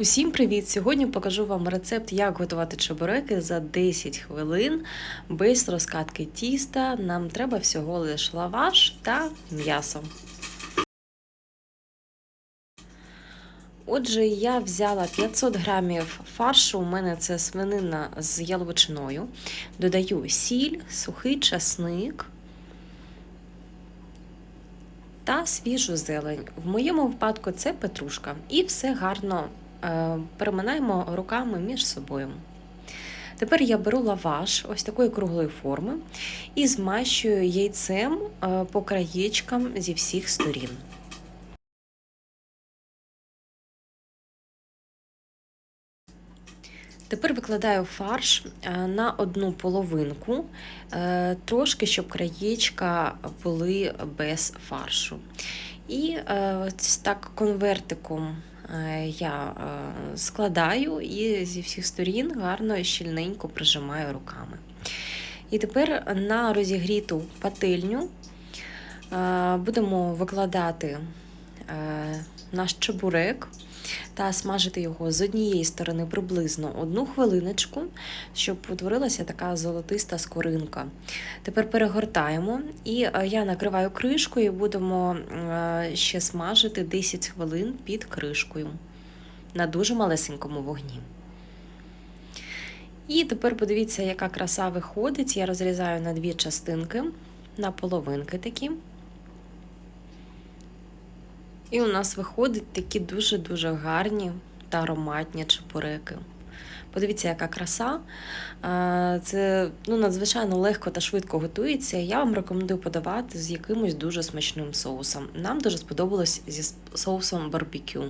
Усім привіт! Сьогодні покажу вам рецепт, як готувати чебуреки за 10 хвилин без розкатки тіста. Нам треба всього лише лаваш та м'ясо. Отже, я взяла 500 грамів фаршу, у мене це свинина з яловичиною. Додаю сіль, сухий часник та свіжу зелень. В моєму випадку це петрушка. І все гарно переминаємо руками між собою. Тепер я беру лаваш ось такої круглої форми і змащую яйцем е, по краєчкам зі всіх сторін. Тепер викладаю фарш е, на одну половинку, е, трошки, щоб краєчка були без фаршу. І е, так конвертиком я складаю і зі всіх сторін гарно щільненько прижимаю руками. І тепер на розігріту пательню будемо викладати наш чебурек та смажити його з однієї сторони приблизно одну хвилиночку, щоб утворилася така золотиста скоринка. Тепер перегортаємо, і е, я накриваю кришкою і будемо е, ще смажити 10 хвилин під кришкою на дуже малесенькому вогні. І тепер подивіться, яка краса виходить. Я розрізаю на дві частинки, на половинки такі. І у нас виходить такі дуже-дуже гарні та ароматні чепурики. Подивіться, яка краса. Це ну, надзвичайно легко та швидко готується. Я вам рекомендую подавати з якимось дуже смачним соусом. Нам дуже сподобалось зі соусом барбекю.